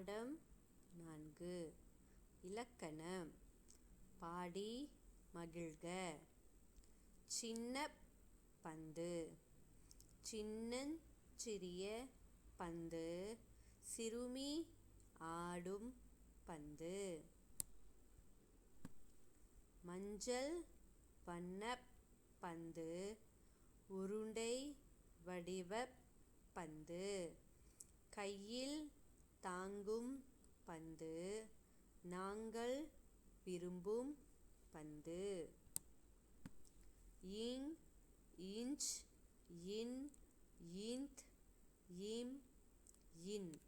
பாடம் நான்கு. இலக்கணம். பாடி மகிழ்க. சின்ன பந்து. சின்னஞ்சிறிய பந்து. சிறுமி ஆடும் பந்து. மஞ்சள் வண்ணப் பந்து. உருண்டை வடிவப் பந்து. கையில் தாங்கும் பந்து நாங்கள் விரும்பும் பந்து. இங் இன்ச் இன் இந்த் இம் இன்.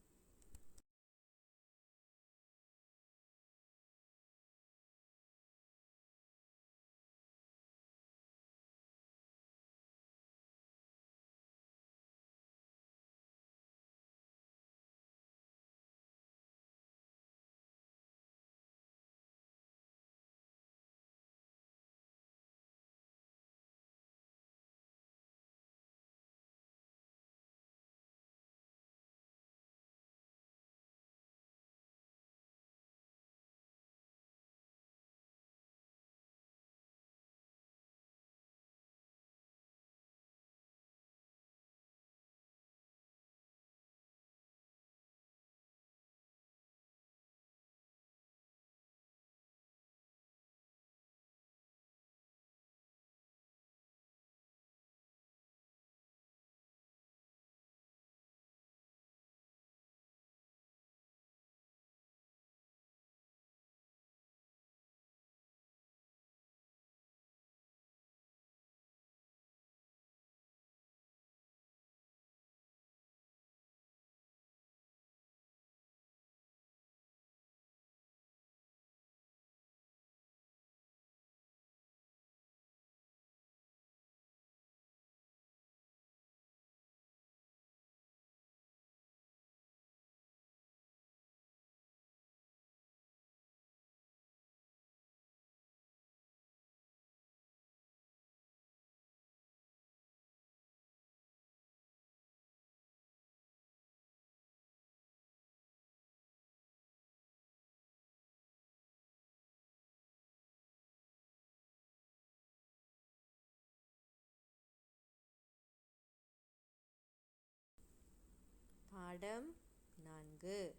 பாடம் நான்கு.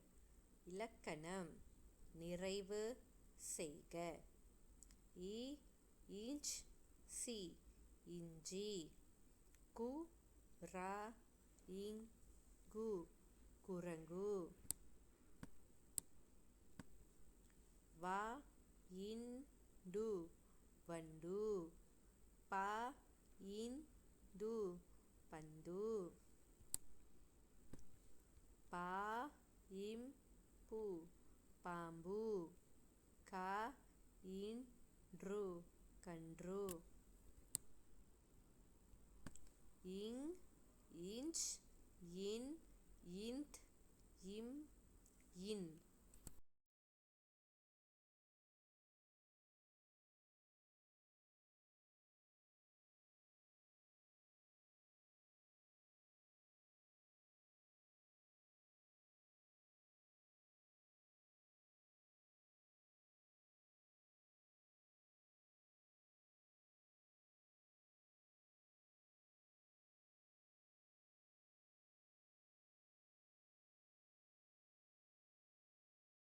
இலக்கணம். நிறைவு செய்க. இ இஞ்ச் சி இஞ்சி. கு ரா இங்கு குரங்கு. வா இன் டு வண்டு. ப டு பந்து ப இம்பு பாம்பு. க இன்று கன்று. ங ஞ் ஞ் ஞ் ஞ் ஞ்